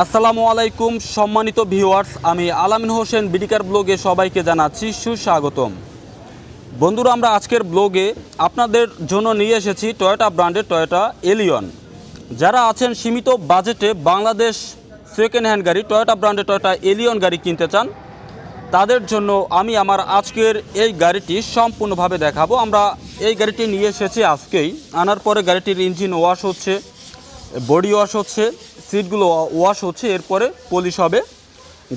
আসসালামু আলাইকুম, সম্মানিত ভিউয়ার্স, আমি আলামিন হোসেন, বিডিকার ব্লগে সবাইকে জানাচ্ছি সুস্বাগতম। বন্ধুরা, আমরা আজকের ব্লগে আপনাদের জন্য নিয়ে এসেছি টয়োটা ব্র্যান্ডের টয়োটা এলিয়ন। যারা আছেন সীমিত বাজেটে বাংলাদেশ সেকেন্ড হ্যান্ড গাড়ি, টয়োটা ব্র্যান্ডের টয়োটা এলিয়ন গাড়ি কিনতে চান, তাদের জন্য আমি আমার আজকের এই গাড়িটি সম্পূর্ণভাবে দেখাবো। আমরা এই গাড়িটি নিয়ে এসেছি আজকেই। আনার পরে গাড়িটির ইঞ্জিন ওয়াশ হচ্ছে, বডি ওয়াশ হচ্ছে সিটগুলো ওয়াশ হচ্ছে, এরপরে পলিশ হবে।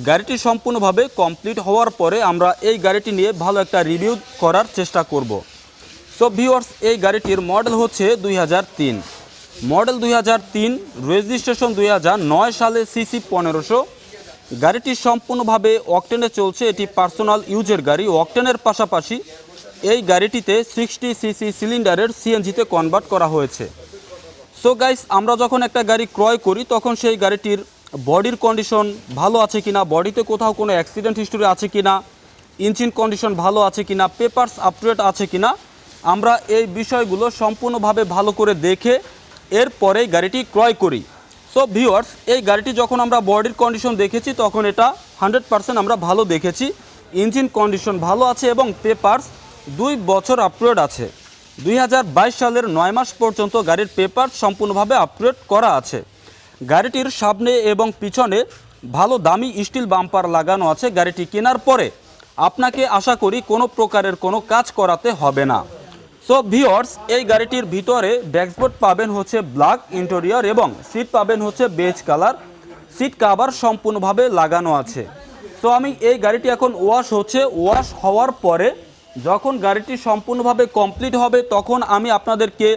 গাড়িটি সম্পূর্ণভাবে কমপ্লিট হওয়ার পরে আমরা এই গাড়িটি নিয়ে ভালো একটা রিভিউ করার চেষ্টা করব। সো ভিওয়ার্স এই গাড়িটির মডেল হচ্ছে দুই হাজার তিন। মডেল দুই হাজার তিন রেজিস্ট্রেশন দুই হাজার নয় সালে সিসি পনেরোশো। গাড়িটি সম্পূর্ণভাবে অকটেনে চলছে, এটি পার্সোনাল ইউজের গাড়ি। অকটেনের পাশাপাশি এই গাড়িটিতে সিক্সটি সিসি সিলিন্ডারের সিএনজিতে কনভার্ট করা হয়েছে। সো গাইস আমরা যখন একটা গাড়ি ক্রয় করি, তখন সেই গাড়িটির বডির কন্ডিশন ভালো আছে কিনা বডিতে কোথাও কোনো অ্যাক্সিডেন্ট হিস্টোরি আছে কিনা ইঞ্জিন কন্ডিশন ভালো আছে কিনা পেপারস আপটুডেট আছে কিনা, আমরা এই বিষয়গুলো সম্পূর্ণভাবে ভালো করে দেখে এরপরেই গাড়িটি ক্রয় করি। সো ভিওয়ার্স এই গাড়িটি যখন আমরা বডির কন্ডিশন দেখেছি, তখন এটা হান্ড্রেড পার্সেন্ট আমরা ভালো দেখেছি। ইঞ্জিন কন্ডিশন ভালো আছে এবং পেপারস দুই বছর আপটুডেট আছে। দুই হাজার বাইশ সালের নয় মাস পর্যন্ত গাড়ির পেপার সম্পূর্ণভাবে আপগ্রেড করা আছে। গাড়িটির সামনে এবং পিছনে ভালো দামি স্টিল বাম্পার লাগানো আছে গাড়িটি কেনার পরে। আপনাকে আশা করি কোনো প্রকারের কোনো কাজ করাতে হবে না। সো ভিওর্স এই গাড়িটির ভিতরে ড্যাশবোর্ড পাবেন হচ্ছে ব্ল্যাক ইন্টেরিয়র এবং সিট পাবেন হচ্ছে বেজ কালার সিট কাভার সম্পূর্ণভাবে লাগানো আছে। তো আমি এই গাড়িটি এখন ওয়াশ হচ্ছে ওয়াশ হওয়ার পরে যখন গাড়িটি সম্পূর্ণভাবে কমপ্লিট হবে, তখন আমি আপনাদেরকে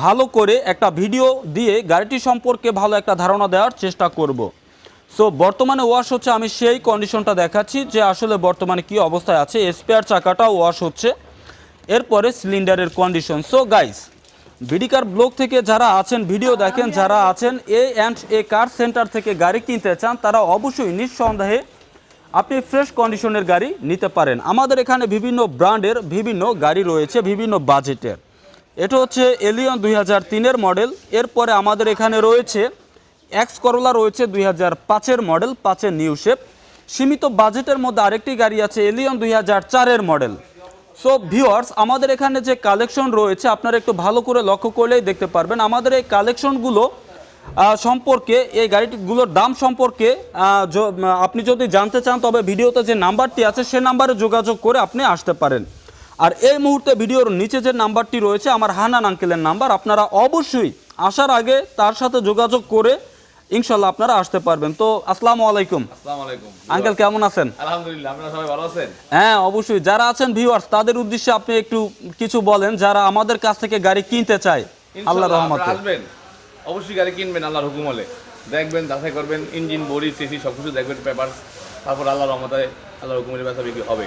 ভালো করে একটা ভিডিও দিয়ে গাড়িটি সম্পর্কে ভালো একটা ধারণা দেওয়ার চেষ্টা করব। সো বর্তমানে ওয়াশ হচ্ছে, আমি সেই কন্ডিশনটা দেখাচ্ছি যে আসলে বর্তমানে কি অবস্থায় আছে। স্পেয়ার চাকাটা ওয়াশ হচ্ছে, এরপরে সিলিন্ডারের condition so guys BD car block থেকে যারা আছেন ভিডিও দেখেন, যারা আছেন এ অ্যান্ড এ কার সেন্টার থেকে গাড়ি কিনতে চান, তারা অবশ্যই নিঃসন্দেহে আপনি ফ্রেশ কন্ডিশনের গাড়ি নিতে পারেন। আমাদের এখানে বিভিন্ন ব্র্যান্ডের বিভিন্ন গাড়ি রয়েছে, বিভিন্ন বাজেটের। এটা হচ্ছে এলিয়ন দুই হাজার তিনের মডেল। এরপরে আমাদের এখানে রয়েছে এক্স করোলা রয়েছে দুই হাজার পাঁচের মডেল, পাঁচের নিউ শেপ। সীমিত বাজেটের মধ্যে আরেকটি গাড়ি আছে এলিয়ন দুই হাজার চারের মডেল। সো ভিউয়ার্স আমাদের এখানে যে কালেকশন রয়েছে, আপনারা একটু ভালো করে লক্ষ্য করলেই দেখতে পারবেন। আমাদের এই কালেকশনগুলো সম্পর্কে এই গাড়িগুলোর দাম সম্পর্কে আপনি যদি জানতে চান তবে ভিডিওতে যে নাম্বারটি আছে সে নাম্বারে যোগাযোগ করে আপনি আসতে পারেন। আর এই মুহূর্তে ভিডিওর নিচে যে নাম্বারটি রয়েছে আমার হানান আঙ্কেলের নাম্বার আপনারা অবশ্যই আসার আগে তার সাথে যোগাযোগ করে ইনশাল্লাহ আপনারা আসতে পারবেন। তো আসসালামু আলাইকুম। আঙ্কেল কেমন আছেন? আলহামদুলিল্লাহ আপনারা সবাই ভালো আছেন? হ্যাঁ অবশ্যই। যারা আছেন ভিউয়ার্স তাদের উদ্দেশ্যে আপনি একটু কিছু বলেন যারা আমাদের কাছ থেকে গাড়ি কিনতে চায় আল্লাহ রহমতে। আসবেন। অবশ্যই গাড়ি কিনবেন আল্লাহর হুকুম হলে। দেখবেন যাচাই করবেন ইঞ্জিন বডি সিসি সব কিছু দেখবেন পেপার তারপর আল্লাহর রহমতে আল্লাহর হুকুমের ব্যবসা বিক্রি হবে।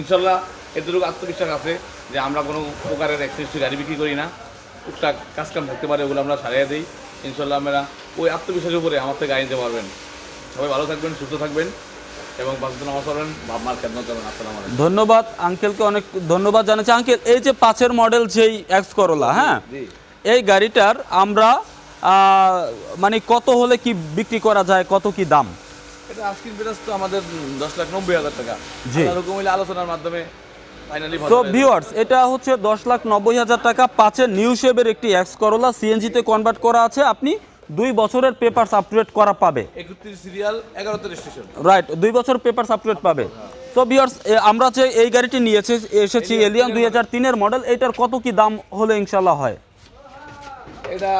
ইনশাল্লাহ এতটুকু আত্মবিশ্বাস আছে যে আমরা কোনো প্রকারের এক্সেসরি গাড়ি বিক্রি করি না। টুকটাক কাজকাম থাকতে পারে ওগুলো আমরা সারিয়ে দিই। ইনশাল্লাহ আমরা ওই আত্মবিশ্বাসের উপরে আমার থেকে গাড়ি নিতে পারবেন। সবাই ভালো থাকবেন সুস্থ থাকবেন এবং ধন্যবাদ আঙ্কেলকে অনেক ধন্যবাদ জানাচ্ছি। আঙ্কেল এই যে পাঁচের মডেল যেই এক্স করোলা হ্যাঁ? এই গাড়িটার আমরা মানে কত হলে কি বিক্রি করা যায় কত কি দাম? এটা আজকের বিরাজ তো আমাদের দশ লাখ নব্বই হাজার টাকা। জি। হুকুম হইলে আলোচনার মাধ্যমে তো ভিউয়ার্স এটা হচ্ছে দশ লাখ নব্বই হাজার টাকা পাঁচের নিউ শেপের একটি এক্স করোলা সিএনজিতে কনভার্ট করা আছে। আপনি দুই বছরের পেপারস আপডেট করা পাবে। সিরিয়াল রাইট দুই বছর পেপারস আপডেট পাবে। তো ভিউয়ার্স আমরা যে এই গাড়িটি নিয়েছি এসেছি এলিয়ান দুই হাজার তিনের মডেল এটার কত কি দাম হলে ইনশাল্লাহ হয়? এটা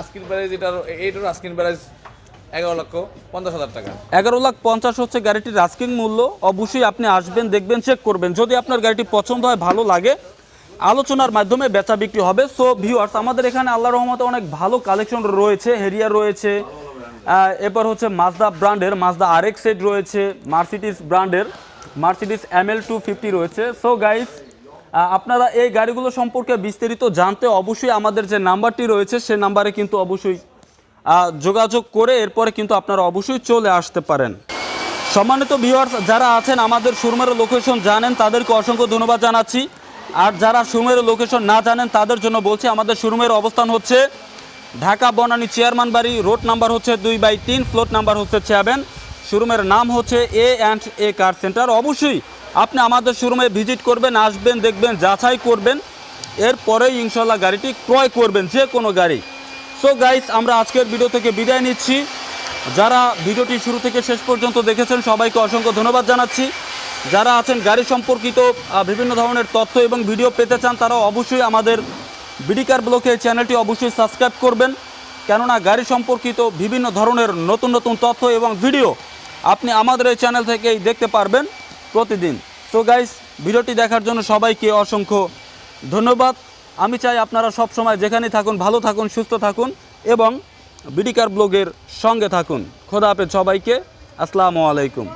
আস্কিন প্রাইস এটার, এইটার আস্কিন প্রাইস এগারো লক্ষ পঞ্চাশ হাজার টাকা। এগারো লাখ পঞ্চাশ হচ্ছে গাড়িটির আস্কিং মূল্য। অবশ্যই আপনি আসবেন, দেখবেন চেক করবেন। যদি আপনার গাড়িটি পছন্দ হয়, ভালো লাগে, আলোচনার মাধ্যমে বেচা বিক্রি হবে। সো ভিউয়ার্স আমাদের এখানে আল্লাহ রহমতে অনেক ভালো কালেকশন রয়েছে। হেরিয়া রয়েছে এরপর হচ্ছে মাজদা ব্র্যান্ডের মাজদা আরেক সেট রয়েছে মার্সিডিস ব্র্যান্ডের Mercedes M L two fifty রয়েছে। সো গাইস আপনারা এই গাড়িগুলো সম্পর্কে বিস্তারিত জানতে অবশ্যই আমাদের যে নাম্বারটি রয়েছে, সে নাম্বারে কিন্তু অবশ্যই যোগাযোগ করে এরপরে কিন্তু আপনারা অবশ্যই চলে আসতে পারেন। সম্মানিত ভিউয়ার্স যারা আছেন আমাদের শোরুমের লোকেশন জানেন, তাদেরকে অসংখ্য ধন্যবাদ জানাচ্ছি। আর যারা শোরুমের লোকেশন না জানেন, তাদের জন্য বলছি, আমাদের শোরুমের অবস্থান হচ্ছে Dhaka Banani chairman Bari, road number হচ্ছে দুই বাই তিন ফ্লোট নাম্বার হচ্ছে সেভেন শোরুমের নাম হচ্ছে এ অ্যান্ড এ কার সেন্টার অবশ্যই আপনি আমাদের শোরুমে ভিজিট করবেন, আসবেন, দেখবেন, যাচাই করবেন। এরপরেই ইনশাল্লাহ গাড়িটি ক্রয় করবেন, যে কোনো গাড়ি। সো গাইস আমরা আজকের ভিডিও থেকে বিদায় নিচ্ছি। যারা ভিডিওটি শুরু থেকে শেষ পর্যন্ত দেখেছেন, সবাইকে অসংখ্য ধন্যবাদ জানাচ্ছি। যারা আছেন গাড়ি সম্পর্কিত বিভিন্ন ধরনের তথ্য এবং ভিডিও পেতে চান তারা অবশ্যই আমাদের বিডিকার ব্লকে চ্যানেলটি অবশ্যই সাবস্ক্রাইব করবেন। কেননা গাড়ি সম্পর্কিত বিভিন্ন ধরনের নতুন নতুন তথ্য এবং ভিডিও আপনি আমাদের এই চ্যানেল থেকেই দেখতে পারবেন। প্রতিদিন। তো গাইস ভিডিওটি দেখার জন্য সবাইকে অসংখ্য ধন্যবাদ। আমি চাই আপনারা সব সময় যেখানে থাকুন, ভালো থাকুন, সুস্থ থাকুন এবং বিডিকার ব্লগের সঙ্গে থাকুন। খোদা হাফেজ সবাইকে। আসসালামু আলাইকুম।